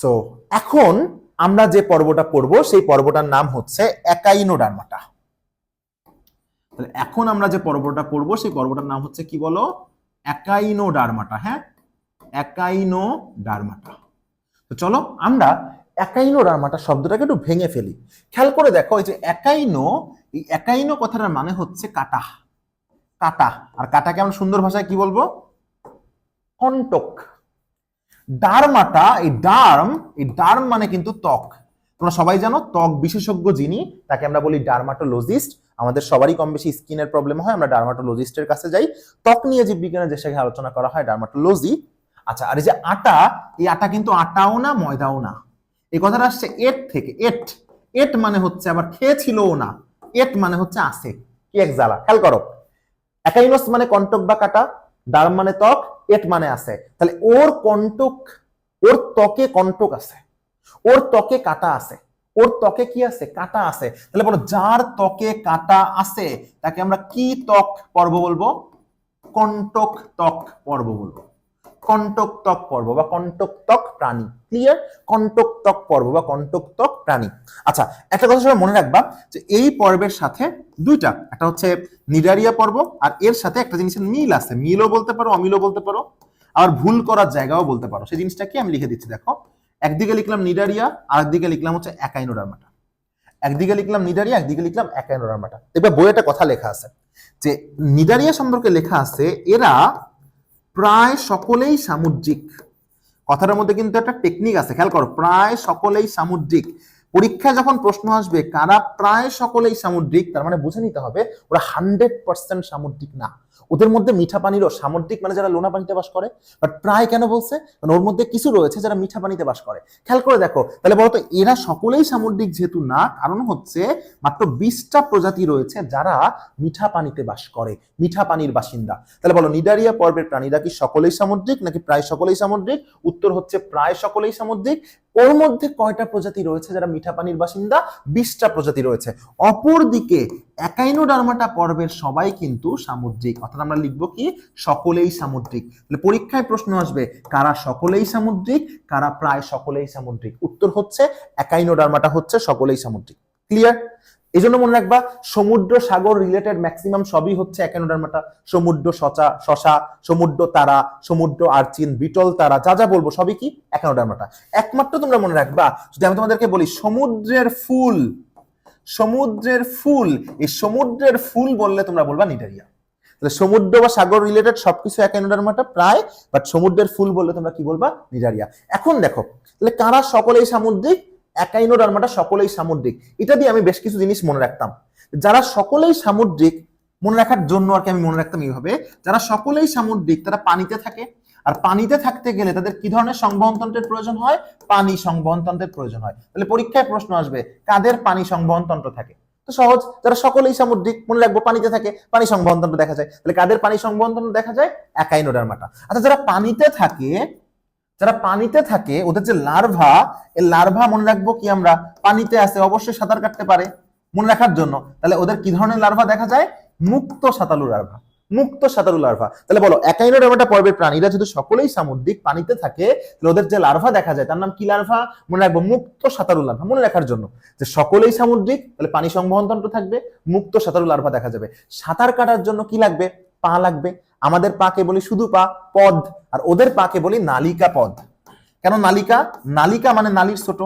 So এখন আমরা যে পর্বটা পড়ব, সেই পর্বটার নাম হচ্ছে একাইনোডার্মাটা তাহলে এখন আমরা যে পর্বটা পড়ব, সেই পর্বটার নাম হচ্ছে কি বলো? একাইনোডার্মাটা হ্যাঁ? একাইনোডার্মাটা তো চলো আমরা একাইনো একাইনোডার্মাটা শব্দটাকে একটু ভেঙে ফেলি। খেয়াল করে দেখো, এই যে একাইনো এই একাইনো কথাটার মানে হচ্ছে কাটা। কাটা। আর কাটাকে আমরা সুন্দর ভাষায় কি বলব? কন্টক। ডার্মাটা এই ডার্ম এই ডার্ম মানে কিন্তু ত্বক। তোমরা সবাই জানো, ত্বক বিশেষজ্ঞ যিনি, তাকে আমরা বলি ডার্মাটোলজিস্ট। আমাদের সবারই কম বেশি স্কিনের প্রবলেম হয়, আমরা ডার্মাটোলজিস্টের কাছে যাই। ত্বক নিয়ে যে বিজ্ঞানের যে শাখায় আলোচনা করা হয়, ডার্মাটোলজি। আচ্ছা আর এই যে আটা, এই আটা কিন্তু আটাও না, ময়দাও না। এই কথাটা আসছে এট থেকে, এট। এট মানে হচ্ছে আবার খেয়েছিলও না। এট মানে হচ্ছে আসে কি এক জ্বালা, খেয়াল করো। একাইনোস মানে কন্টক বা কাটা ডার্ম মানে ত্বক এট মানে আছে। তাহলে ওর কন্টক ওর ত্বকে কন্টক আছে। ওর ত্বকে কাটা আছে। ওর ত্বকে কি আছে? কাটা আছে। তাহলে বলো, যার ত্বকে কাটা আছে, তাকে আমরা কি ত্বক পর্ব বলব? কন্টক ত্বক পর্ব বলব। কন্টক ত্বক পর্ব বা কন্টকত্বক প্রাণী। ক্লিয়ার কন্টক পর্ব বা কন্টক ত্বক প্রাণী। আচ্ছা একটা কথা সবাই মনে রাখবা যে এই পর্বের সাথে দুইটা, একটা হচ্ছে নিডারিয়া পর্ব আর এর সাথে একটা জিনিসের মিল আছে। মিলও বলতে পারো, অমিলও বলতে পারো। আর ভুল করার জায়গাও বলতে পারো। সেই জিনিসটা কি আমি লিখে দিচ্ছি, দেখো। একদিকে লিখলাম নিডারিয়া আর একদিকে লিখলাম হচ্ছে একাইনোডার্মাটা একদিকে লিখলাম নিডারিয়া, একদিকে লিখলাম একাইনোডার্মাটা এবার বইয়ে একটা কথা লেখা আছে যে নিডারিয়া সম্পর্কে লেখা আছে, এরা প্রায় সকলেই সামুদ্রিক। কথাটার মধ্যে কিন্তু একটা টেকনিক আছে, খেয়াল করো, প্রায় সকলেই সামুদ্রিক। পরীক্ষায় যখন প্রশ্ন আসবে, কারা প্রায় সকলেই সামুদ্রিক, তার মানে বুঝে নিতে হবে ওরা হান্ড্রেড পার্সেন্ট সামুদ্রিক না। ওদের মধ্যে মিঠা পানিরও সামুদ্রিক মানে যারা লোনা পানিতে বাস করে বাট প্রায় কেন বলছে? কারণ ওর মধ্যে কিছু রয়েছে যারা মিঠা পানিতে বাস করে। খেয়াল করে দেখো, তাহলে বলতো এরা সকলেই সামুদ্রিক যেহেতু না, কারণ হচ্ছে মাত্র বিশটা প্রজাতি রয়েছে যারা মিঠা পানিতে বাস করে, মিঠা পানির বাসিন্দা। তাহলে বলো, নিডারিয়া পর্বের প্রাণীরা কি সকলেই সামুদ্রিক, নাকি প্রায় সকলেই সামুদ্রিক? উত্তর হচ্ছে প্রায় সকলেই সামুদ্রিক ওর মধ্যে কয়টা প্রজাতি রয়েছে? যারা মিঠা পানির বাসিন্দা, বিশটা প্রজাতি রয়েছে। অপরদিকে, একাইনোডার্মাটা পর্বের সবাই কিন্তু সামুদ্রিক। অর্থাৎ আমরা লিখব কি? সকলেই সামুদ্রিক। তাহলে পরীক্ষায় প্রশ্ন আসবে, কারা সকলেই সামুদ্রিক, কারা প্রায় সকলেই সামুদ্রিক? উত্তর হচ্ছে, একাইনোডার্মাটা হচ্ছে সকলেই সামুদ্রিক। ক্লিয়ার এই জন্য মনে রাখবা, সমুদ্র সাগর রিলেটেড ম্যাক্সিমাম সবই হচ্ছে একানোডার্মাটা। সমুদ্র সচা, শশা, সমুদ্র তারা, সমুদ্র আর্চিন, বিটল তারা, যা যা বলব সবই কি? একানোডার্মাটা। একমাত্র তোমরা মনে রাখবা, যদি আমি তোমাদেরকে বলি, সমুদ্রের ফুল সমুদ্রের ফুল, এই সমুদ্রের ফুল বললে তোমরা বলবা নিডারিয়া। তাহলে সমুদ্র বা সাগর রিলেটেড সবকিছু একানোডার্মাটা প্রায় বাট সমুদ্রের ফুল বললে তোমরা কি বলবা? নিডারিয়া। এখন দেখো, তাহলে কারা সকলেই সামুদ্রিক? একাইনোডার্মাটা সকলেই সামুদ্রিক। এটা দিয়ে আমি বেশ কিছু জিনিস মনে রাখতাম। যারা সকলেই সামুদ্রিক, মনে রাখার জন্য আর কি আমি মনে রাখতাম এইভাবে, যারা সকলেই সামুদ্রিক, তারা পানিতে থাকে। আর পানিতে থাকতে গেলে তাদের কি ধরনের সংবহন তন্ত্রের প্রয়োজন হয়? পানি সংবহন তন্ত্রের প্রয়োজন হয়। তাহলে পরীক্ষায় প্রশ্ন আসবে, কাদের পানি সংবহন তন্ত্র থাকে? তো সহজ, যারা সকলেই সামুদ্রিক, মনে রাখব পানিতে থাকে, পানি সংবহন তন্ত্র দেখা যায়। তাহলে কাদের পানি সংবহন তন্ত্র দেখা যায়? একাইনোডার্মাটা আচ্ছা যারা পানিতে থাকে যারা পানিতে থাকে, ওদের যে লার্ভা এই লার্ভা মনে রাখব কি আমরা? পানিতে আছে, অবশ্যই সাঁতার কাটতে পারে। মনে রাখার জন্য। তাহলে ওদের কি ধরনের লার্ভা দেখা যায়? মুক্ত সাঁতালু লার্ভা মুক্ত সাঁতারু লার্ভা তাহলে বলো একাইনোডার্মাটা পর্বের প্রাণীরা যদি সকলেই সামুদ্রিক পানিতে থাকে, তাহলে ওদের যে লার্ভা দেখা যায়, তার নাম কি লার্ভা মনে রাখব, মুক্ত সাঁতারু লার্ভা মনে রাখার জন্য। যে সকলেই সামুদ্রিক, তাহলে পানি সংবহন তন্ত্র থাকবে, মুক্ত সাঁতারু লার্ভা দেখা যাবে। সাঁতার কাটার জন্য কি লাগবে? পা লাগবে। আমাদের পাকে বলি শুধু পা, পদ। আর ওদের পাকে বলি নালিকা পদ। কেন নালিকা? নালিকা মানে নালির ছোট।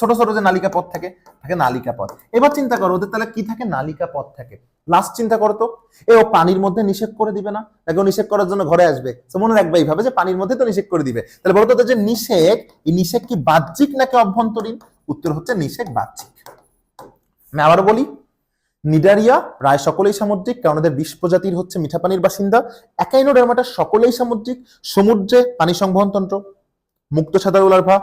ছোট ছোট যে নালিকা পথ থাকে থাকে নালিকা পথ এবার চিন্তা করো, ওদের তাহলে কি থাকে? নালিকা পথ থাকে। লাস্ট চিন্তা করো তো। এ ও পানির মধ্যে নিষেধ করে দিবে না? তাকে ও নিষেধ করার জন্য ঘরে আসবে। তো মনে রাখবে এইভাবে যে পানির মধ্যে তো নিষেধ করে দিবে। তাহলে বলতো যে নিষেধ, এই নিষেধ কি বাহ্যিক নাকি অভ্যন্তরীণ? উত্তর হচ্ছে নিষেধ বাহ্যিক। আমি আবারও বলি নিডারিয়া, প্রায় সকলেই সামুদ্রিক, কারণ ওদের বিশ প্রজাতির হচ্ছে মিঠা পানির বাসিন্দা। একাইনোডার্মাটা সকলেই সামুদ্রিক, সমুদ্রে পানি সংবহন তন্ত্র। মুক্ত সাঁতারু লার্ভা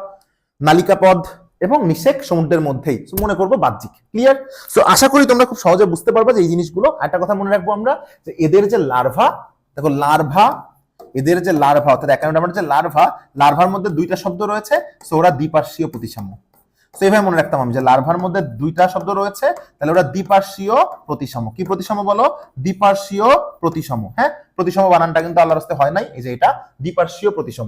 নালিকা পদ এবং নিষেক সমুদ্রের মধ্যেই। মনে করব বাহ্যিক ক্লিয়ার সো আশা করি তোমরা খুব সহজে বুঝতে পারবে যে এই জিনিসগুলো। একটা কথা মনে রাখব আমরা, যে এদের যে লার্ভা, দেখো লার্ভা, এদের যে লার্ভা, অর্থাৎ একানোডার্মার যে লার্ভা, লার্ভার মধ্যে দুইটা শব্দ রয়েছে সো ওরা দ্বিপার্শ্বীয় প্রতিসাম্য। তো মনে রাখতাম আমি যে লার্ভার মধ্যে দুইটা শব্দ রয়েছে, তাহলে ওরা দ্বিপার্শ্বীয় প্রতিসম। কি প্রতিসম বলো? দ্বিপার্শ্বীয় প্রতিসম হ্যাঁ? প্রতিসম বানানটা কিন্তু আল্লাহর রাস্তে হয় নাই, এই যে এটা দ্বিপার্শ্বীয় প্রতিসম।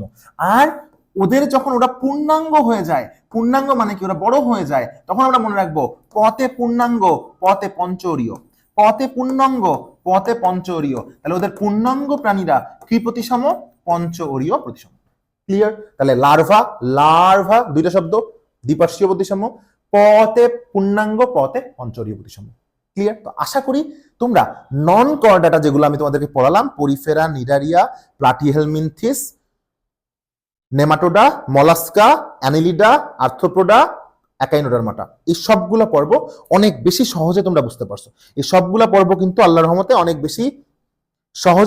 আর ওদের যখন ওরা পূর্ণাঙ্গ হয়ে যায়, পূর্ণাঙ্গ মানে কি? ওরা বড় হয়ে যায়, তখন আমরা মনে রাখব পতে পূর্ণাঙ্গ পতে পঞ্চরীয়। পতে পূর্ণাঙ্গ পতে পঞ্চরীয়। তাহলে ওদের পূর্ণাঙ্গ প্রাণীরা কি প্রতিসম? পঞ্চরীয় প্রতিসম। ক্লিয়ার তাহলে লার্ভা লার্ভা দুইটা শব্দ। দ্বিপার্শ্বীয় প্রতিসম পতে পূর্ণাঙ্গ পতে পঞ্চরীয় প্রতিসম ক্লিয়ার তো আশা করি তোমরা নন কর্ডাটা যেগুলো আমি তোমাদেরকে পড়ালাম Porifera Cnidaria Platyhelminthes Nematoda Mollusca Annelida Arthropoda Echinodermata এই সবগুলো পর্ব অনেক বেশি সহজে তোমরা বুঝতে পারছ। এই সবগুলো পর্ব কিন্তু আল্লাহর রহমতে অনেক বেশি সহজে